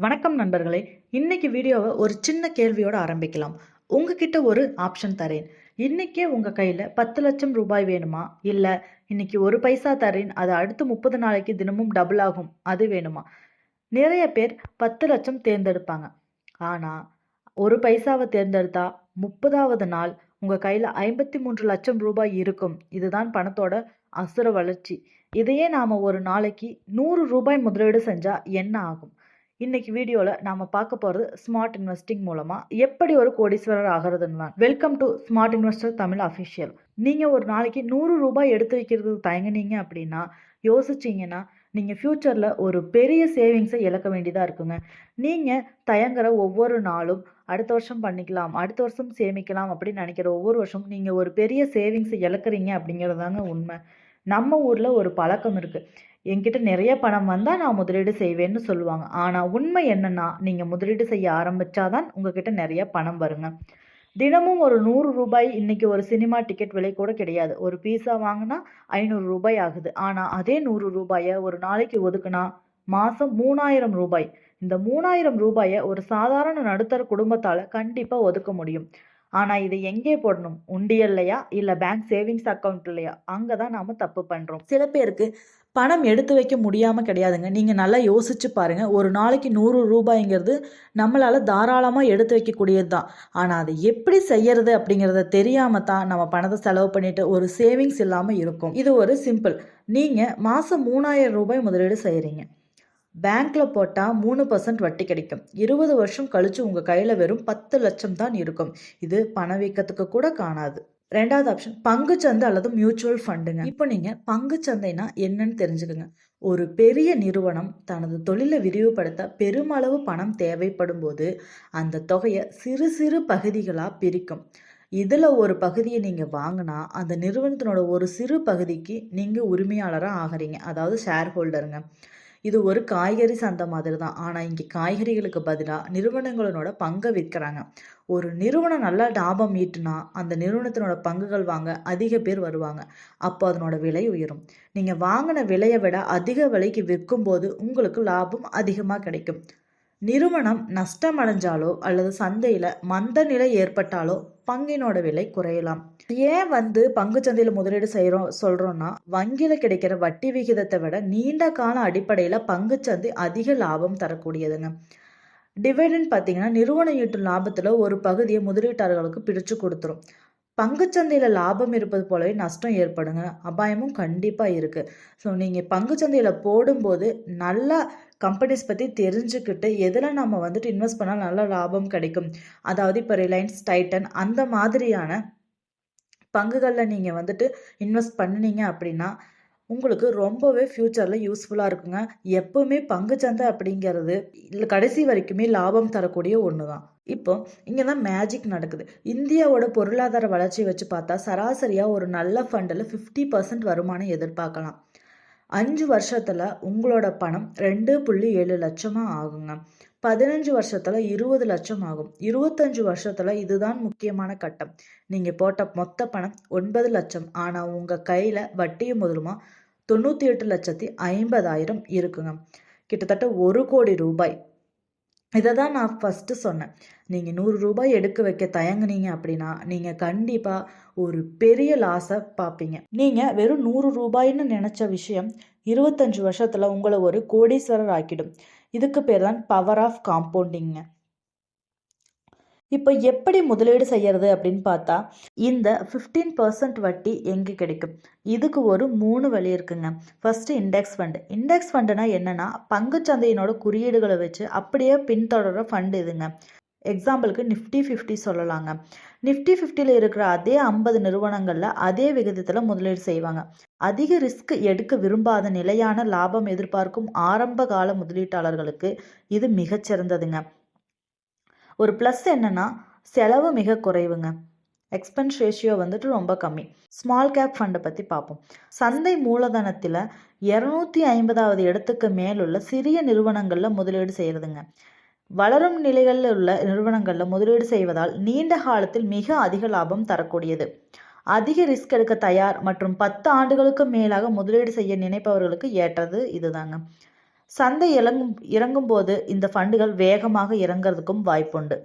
வணக்கம் நண்பர்களே. இன்னைக்கு வீடியோவை ஒரு சின்ன கேள்வியோட ஆரம்பிக்கலாம். உங்ககிட்ட ஒரு ஆப்ஷன் தரேன். இன்னைக்கே உங்க கையில பத்து லட்சம் ரூபாய் வேணுமா? இல்ல இன்னைக்கு ஒரு பைசா தரேன் அது அடுத்து முப்பது நாளைக்கு தினமும் டபுள் ஆகும் அது வேணுமா? நிறைய பேர் பத்து லட்சம் தேர்ந்தெடுப்பாங்க. ஆனா ஒரு பைசாவை தேர்ந்தெடுத்தா முப்பதாவது நாள் உங்க கையில ஐம்பத்தி மூன்று லட்சம் ரூபாய் இருக்கும். இதுதான் பணத்தோட அசுர வளர்ச்சி. இதையே நாம ஒரு நாளைக்கு நூறு ரூபாய் முதலீடு செஞ்சா என்ன ஆகும்? இன்னைக்கு வீடியோவில் நாம் பார்க்க போகிறது ஸ்மார்ட் இன்வெஸ்டிங் மூலமாக எப்படி ஒரு கோடீஸ்வரர் ஆகிறதுன்னு தான் welcome to smart investor Tamil official நீங்கள் ஒரு நாளைக்கு நூறு ரூபாய் எடுத்து வைக்கிறதுக்கு தயங்குனீங்க அப்படின்னா யோசிச்சிங்கன்னா நீங்கள் ஃப்யூச்சரில் ஒரு பெரிய சேவிங்ஸை இழக்க வேண்டியதாக இருக்குங்க. நீங்கள் தயங்குற ஒவ்வொரு நாளும் அடுத்த வருஷம் பண்ணிக்கலாம் அடுத்த வருஷம் சேமிக்கலாம் அப்படின்னு நினைக்கிற ஒவ்வொரு வருஷம் நீங்கள் ஒரு பெரிய சேவிங்ஸை இழக்கிறீங்க அப்படிங்கிறதாங்க உண்மை. நம்ம ஊரில் ஒரு பழக்கம் இருக்குது என்கிட்ட நிறைய பணம் வந்தால் நான் முதலீடு செய்வேன்னு சொல்லுவாங்க. ஆனால் உண்மை என்னன்னா நீங்கள் முதலீடு செய்ய ஆரம்பித்தாதான் உங்ககிட்ட நிறைய பணம் வருங்க. தினமும் ஒரு நூறு ரூபாய் இன்னைக்கு ஒரு சினிமா டிக்கெட் விலை கூட கிடையாது. ஒரு பீஸா வாங்கினா ஐநூறு ரூபாய் ஆகுது. ஆனால் அதே நூறு ரூபாயை ஒரு நாளைக்கு ஒதுக்குனா மாதம் மூணாயிரம் ரூபாய். இந்த மூணாயிரம் ரூபாயை ஒரு சாதாரண நடுத்தர குடும்பத்தால் கண்டிப்பாக ஒதுக்க முடியும். ஆனால் இதை எங்கே போடணும்? உண்டியல்லையா? இல்லை பேங்க் சேவிங்ஸ் அக்கௌண்ட்லையா அங்கே தான் நாம் தப்பு பண்ணுறோம் சில பேருக்கு பணம் எடுத்து வைக்க முடியாமல் கிடையாதுங்க. நீங்கள் நல்லா யோசிச்சு பாருங்கள் ஒரு நாளைக்கு நூறு ரூபாய்ங்கிறது நம்மளால் தாராளமாக எடுத்து வைக்கக்கூடியது தான். ஆனால் அதை எப்படி செய்யறது அப்படிங்கிறத தெரியாமல் தான் நம்ம பணத்தை செலவு பண்ணிட்டு ஒரு சேவிங்ஸ் இல்லாமல் இருக்கும். இது ஒரு சிம்பிள். நீங்கள் மாதம் மூணாயிரம் ரூபாய் முதலீடு செய்கிறீங்க பேங்க்கில் போட்டால் மூணு பர்சன்ட் வட்டி கிடைக்கும். இருபது வருஷம் கழித்து உங்கள் கையில் வெறும் பத்து லட்சம் தான் இருக்கும். இது பணவீக்கத்துக்கு கூட காணாது. ரெண்டாவது ஆப்ஷன் பங்குச்சந்தை அல்லது மியூச்சுவல் ஃபண்டுங்க இப்போ நீங்கள் பங்குச்சந்தைனா என்னன்னு தெரிஞ்சுக்கோங்க. ஒரு பெரிய நிறுவனம் தனது தொழிலை விரிவுபடுத்த பெருமளவு பணம் தேவைப்படும் போது அந்த தொகையை சிறு சிறு பகுதிகளாக பிரிக்கும். இதில் ஒரு பகுதியை நீங்கள் வாங்கினா அந்த நிறுவனத்தினோட ஒரு சிறு பகுதிக்கு நீங்கள் உரிமையாளராக ஆகிறீங்க. அதாவது ஷேர் ஹோல்டருங்க இது ஒரு காய்கறி சந்தை மாதிரி தான் ஆனால் இங்கே காய்கறிகளுக்கு பதிலாக நிறுவனங்களோட பங்கை விற்கிறாங்க. ஒரு நிறுவனம் நல்லா லாபம் ஈட்டுனா அந்த நிறுவனத்தினோட பங்குகள் வாங்க அதிக பேர் வருவாங்க. அப்போ அதனோட விலை உயரும். நீங்கள் வாங்கின விலையை விட அதிக விலைக்கு விற்கும்போது உங்களுக்கு லாபம் அதிகமாக கிடைக்கும். நிறுவனம் நஷ்டம் அடைஞ்சாலோ அல்லது சந்தையில் மந்த நிலை ஏற்பட்டாலோ பங்கினோட விலை குறையலாம். ஏன் வந்து பங்கு சந்தையில் முதலீடு செய்கிறோம் சொல்கிறோன்னா வங்கியில் கிடைக்கிற வட்டி விகிதத்தை விட நீண்ட கால அடிப்படையில் பங்குச்சந்தை அதிக லாபம் தரக்கூடியதுங்க. டிவிடெண்ட் பார்த்தீங்கன்னா நிறுவனம் ஈட்டும் லாபத்தில் ஒரு பகுதியை முதலீட்டாளர்களுக்கு பிரித்து கொடுத்துரும். பங்குச்சந்தையில் லாபம் இருப்பது போலவே நஷ்டம் ஏற்படுங்க. அபாயமும் கண்டிப்பாக இருக்குது ஸோ நீங்கள் பங்குச்சந்தையில் போடும்போது நல்லா கம்பெனிஸ் பற்றி தெரிஞ்சுக்கிட்டு எதில் நம்ம வந்துட்டு இன்வெஸ்ட் பண்ணால் நல்ல லாபம் கிடைக்கும்? அதாவது இப்போ ரிலையன்ஸ் டைட்டன் அந்த மாதிரியான பங்குகளில் நீங்கள் வந்துட்டு இன்வெஸ்ட் பண்ணினீங்க அப்படின்னா உங்களுக்கு ரொம்பவே ஃப்யூச்சரில் யூஸ்ஃபுல்லாக இருக்குங்க. எப்போவுமே பங்குச்சந்தை அப்படிங்கிறது இல்லை கடைசி வரைக்குமே லாபம் தரக்கூடிய ஒன்று தான் இப்போ இங்கே தான் மேஜிக் நடக்குது. இந்தியாவோட பொருளாதார வளர்ச்சியை வச்சு பார்த்தா சராசரியாக ஒரு நல்ல ஃபண்டில் ஃபிஃப்டி பர்சன்ட் வருமானம் எதிர்பார்க்கலாம். அஞ்சு வருஷத்தில் உங்களோட பணம் ரெண்டு புள்ளி ஏழு லட்சமாக ஆகுங்க. பதினஞ்சு வருஷத்தில் இருபது லட்சம் ஆகும். இருபத்தஞ்சு வருஷத்தில் இதுதான் முக்கியமான கட்டம். நீங்கள் போட்ட மொத்த பணம் ஒன்பது லட்சம். ஆனால் உங்கள் கையில் வட்டியும் முதலுமா தொண்ணூற்றி எட்டு லட்சத்தி ஐம்பதாயிரம் இருக்குங்க. கிட்டத்தட்ட ஒரு கோடி ரூபாய் இதை தான் நான் ஃபஸ்ட்டு சொன்னேன். நீங்கள் நூறு ரூபாய் எடுக்க வைக்க தயங்குனீங்க அப்படின்னா நீங்கள் கண்டிப்பாக ஒரு பெரிய லாஸை பார்ப்பீங்க. நீங்கள் வெறும் நூறு ரூபாய்னு நினச்ச விஷயம் இருபத்தஞ்சு வருஷத்தில் உங்களை ஒரு கோடீஸ்வரர் ஆக்கிடும். இதுக்கு பேர் தான் பவர் ஆஃப் காம்பவுண்டிங்க இப்போ எப்படி முதலீடு செய்யறது அப்படின்னு பார்த்தா இந்த ஃபிஃப்டீன் பர்சன்ட் வட்டி எங்கே கிடைக்கும்? இதுக்கு ஒரு மூணு வழி இருக்குங்க. ஃபர்ஸ்ட் இண்டெக்ஸ் ஃபண்டு இண்டெக்ஸ் ஃபண்டுனா என்னன்னா பங்குச்சந்தையினோட குறியீடுகளை வச்சு அப்படியே பின்தொடர ஃபண்டு இதுங்க. எக்ஸாம்பிளுக்கு நிஃப்டி ஃபிஃப்டி சொல்லலாங்க. நிஃப்டி ஃபிஃப்டியில் இருக்கிற அதே ஐம்பது நிறுவனங்களில் அதே விகிதத்தில் முதலீடு செய்வாங்க. அதிக ரிஸ்க் எடுக்க விரும்பாத நிலையான லாபம் எதிர்பார்க்கும் ஆரம்ப கால முதலீட்டாளர்களுக்கு இது மிகச்சிறந்ததுங்க ஒரு ப்ளஸ் என்னென்னா செலவு மிக குறைவுங்க. எக்ஸ்பென்ஸ் ரேஷியோ வந்துட்டு ரொம்ப கம்மி. ஸ்மால் கேப் ஃபண்டை பற்றி பார்ப்போம் சந்தை மூலதனத்தில் இரநூத்தி ஐம்பதாவது இடத்துக்கு மேலுள்ள சிறிய நிறுவனங்களில் முதலீடு செய்கிறதுங்க வளரும் நிலைகளில் உள்ள நிறுவனங்களில் முதலீடு செய்வதால் நீண்ட காலத்தில் மிக அதிக லாபம் தரக்கூடியது. அதிக ரிஸ்க் எடுக்க தயார் மற்றும் பத்து ஆண்டுகளுக்கு மேலாக முதலீடு செய்ய நினைப்பவர்களுக்கு ஏற்றது இதுதாங்க. சந்தை இறங்கும் இறங்கும்போது இந்த ஃபண்டுகள் வேகமாக இறங்குறதுக்கும் வாய்ப்புண்டு.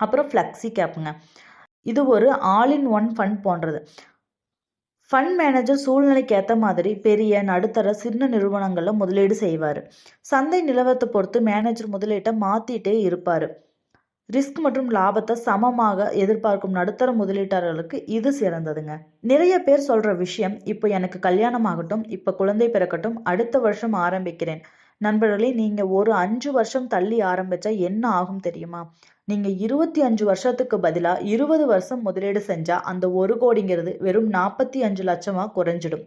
அப்புறம் ஃப்ளெக்ஸி கேப்புங்க இது ஒரு ஆல் இன் ஒன் ஃபண்ட் போன்றது. ஃபண்ட் மேனேஜர் சூழ்நிலைக்கு ஏற்ற மாதிரி பெரிய நடுத்தர சின்ன நிறுவனங்களில் முதலீடு செய்வார். சந்தை நிலவரத்தை பொறுத்து மேனேஜர் முதலீட்டை மாற்றிட்டே இருப்பார். ரிஸ்க் மற்றும் லாபத்தை சமமாக எதிர்பார்க்கும் நடுத்தர முதலீட்டாளர்களுக்கு இது சிறந்ததுங்க. நிறைய பேர் சொல்கிற விஷயம் இப்போ எனக்கு கல்யாணம் ஆகட்டும் இப்போ குழந்தை பிறக்கட்டும் அடுத்த வருஷம் ஆரம்பிக்கிறேன். நண்பர்களே நீங்கள் ஒரு அஞ்சு வருஷம் தள்ளி ஆரம்பித்தா என்ன ஆகும் தெரியுமா? நீங்கள் இருபத்தி அஞ்சு வருஷத்துக்கு பதிலாக இருபது வருஷம் முதலீடு செஞ்சால் அந்த ஒரு கோடிங்கிறது வெறும் நாற்பத்தி அஞ்சு லட்சமாக குறைஞ்சிடும்.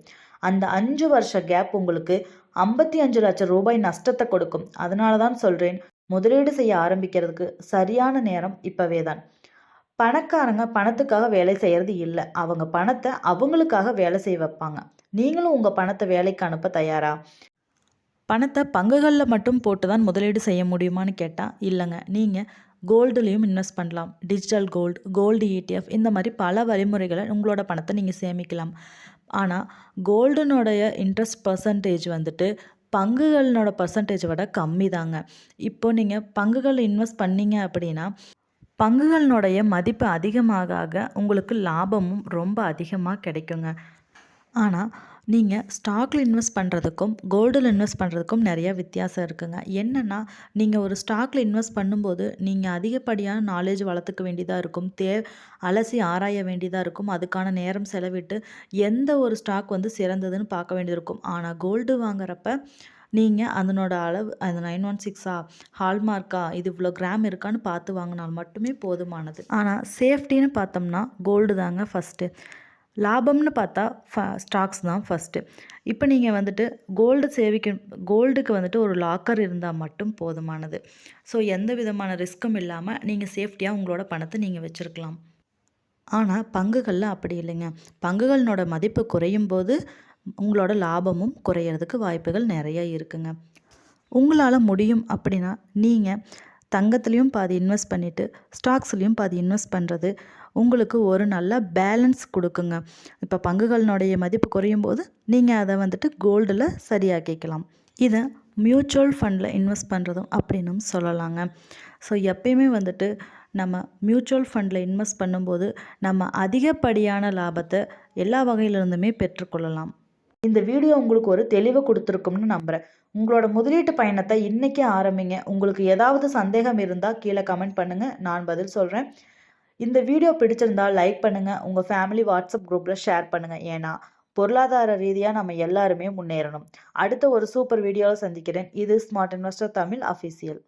அந்த அஞ்சு வருஷ கேப் உங்களுக்கு ஐம்பத்தி அஞ்சு லட்சம் ரூபாய் நஷ்டத்தை கொடுக்கும். அதனால தான் சொல்கிறேன் முதலீடு செய்ய ஆரம்பிக்கிறதுக்கு சரியான நேரம் இப்போவே தான். பணக்காரங்க பணத்துக்காக வேலை செய்கிறது இல்லை. அவங்க பணத்தை அவங்களுக்காக வேலை செய்ய வைப்பாங்க. நீங்களும் உங்கள் பணத்தை வேலைக்கு அனுப்ப தயாரா? பணத்தை பங்குகளில் மட்டும் போட்டு தான் முதலீடு செய்ய முடியுமான்னு கேட்டால் இல்லைங்க. நீங்கள் கோல்டுலேயும் இன்வெஸ்ட் பண்ணலாம். டிஜிட்டல் கோல்டு கோல்டு இடிஎஃப் இந்த மாதிரி பல வழிமுறைகளை உங்களோட பணத்தை நீங்கள் சேமிக்கலாம். ஆனால் கோல்டுனுடைய இன்ட்ரெஸ்ட் பர்சன்டேஜ் வந்துட்டு பங்குகளினோட பர்சன்டேஜ் விட கம்மி தாங்க இப்போ நீங்கள் பங்குகள் இன்வெஸ்ட் பண்ணீங்க அப்படின்னா பங்குகளினுடைய மதிப்பு அதிகமாக ஆக உங்களுக்கு லாபமும் ரொம்ப அதிகமாக கிடைக்குங்க. ஆனால் நீங்கள் ஸ்டாக்கில் இன்வெஸ்ட் பண்ணுறதுக்கும் கோல்டில் இன்வெஸ்ட் பண்ணுறதுக்கும் நிறைய வித்தியாசம் இருக்குங்க. என்னென்னா நீங்கள் ஒரு ஸ்டாக்கில் இன்வெஸ்ட் பண்ணும்போது நீங்கள் அதிகப்படியான நாலேஜ் வளர்த்துக்க வேண்டியதாக இருக்கும். தே அலசி ஆராய வேண்டியதாக இருக்கும். அதுக்கான நேரம் செலவிட்டு எந்த ஒரு ஸ்டாக் வந்து சிறந்ததுன்னு பார்க்க வேண்டியது இருக்கும் ஆனால் கோல்டு வாங்குறப்ப நீங்கள் அதனோட அளவு அது நைன் ஒன் சிக்ஸா ஹால்மார்க்கா இது இவ்வளோ கிராம் இருக்கான்னு பார்த்து வாங்கினால் மட்டுமே போதுமானது. ஆனால் சேஃப்டின்னு பார்த்தோம்னா கோல்டு தாங்க ஃபஸ்ட்டு லாபம்னு பார்த்தா ஃப ஸ்டாக்ஸ் தான் ஃபஸ்ட்டு இப்போ நீங்கள் வந்துட்டு கோல்டு சேவிக்க கோல்டுக்கு வந்துட்டு ஒரு லாக்கர் இருந்தால் மட்டும் போதுமானது. ஸோ எந்த விதமான ரிஸ்க்கும் இல்லாமல் நீங்கள் சேஃப்டியாக உங்களோட பணத்தை நீங்கள் வச்சுருக்கலாம். ஆனால் பங்குகளில் அப்படி இல்லைங்க. பங்குகளினோட மதிப்பு குறையும் போது உங்களோட லாபமும் குறையிறதுக்கு வாய்ப்புகள் நிறைய இருக்குங்க. உங்களால் முடியும் அப்படின்னா நீங்கள் தங்கத்துலேயும் பாதி இன்வெஸ்ட் பண்ணிவிட்டு ஸ்டாக்ஸ்லேயும் பாதி இன்வெஸ்ட் பண்ணுறது உங்களுக்கு ஒரு நல்ல பேலன்ஸ் கொடுக்குங்க. இப்போ பங்குகளினுடைய மதிப்பு குறையும் போது நீங்கள் அதை வந்துட்டு கோல்டில் சரியாக்கிக்கலாம். இதை மியூச்சுவல் ஃபண்டில் இன்வெஸ்ட் பண்ணுறதும் அப்படின்னும் சொல்லலாங்க. ஸோ எப்பயுமே வந்துட்டு நம்ம மியூச்சுவல் ஃபண்டில் இன்வெஸ்ட் பண்ணும்போது நம்ம அதிகப்படியான லாபத்தை எல்லா வகையிலிருந்துமே பெற்றுக்கொள்ளலாம். இந்த வீடியோ உங்களுக்கு ஒரு தெளிவு கொடுத்துருக்கும்னு நம்புகிறேன் உங்களோட முதலீட்டு பயணத்தை இன்றைக்கே ஆரம்பிங்க. உங்களுக்கு ஏதாவது சந்தேகம் இருந்தால் கீழே கமெண்ட் பண்ணுங்கள் நான் பதில் சொல்கிறேன் இந்த வீடியோ பிடிச்சிருந்தால் லைக் பண்ணுங்கள் உங்கள் ஃபேமிலி வாட்ஸ்அப் குரூப்பில் ஷேர் பண்ணுங்கள் ஏன்னா பொருளாதார ரீதியாக நம்ம எல்லாருமே முன்னேறணும். அடுத்த ஒரு சூப்பர் வீடியோவில் சந்திக்கிறேன். இது ஸ்மார்ட் இன்வெஸ்டர் தமிழ் அஃபீஷியல்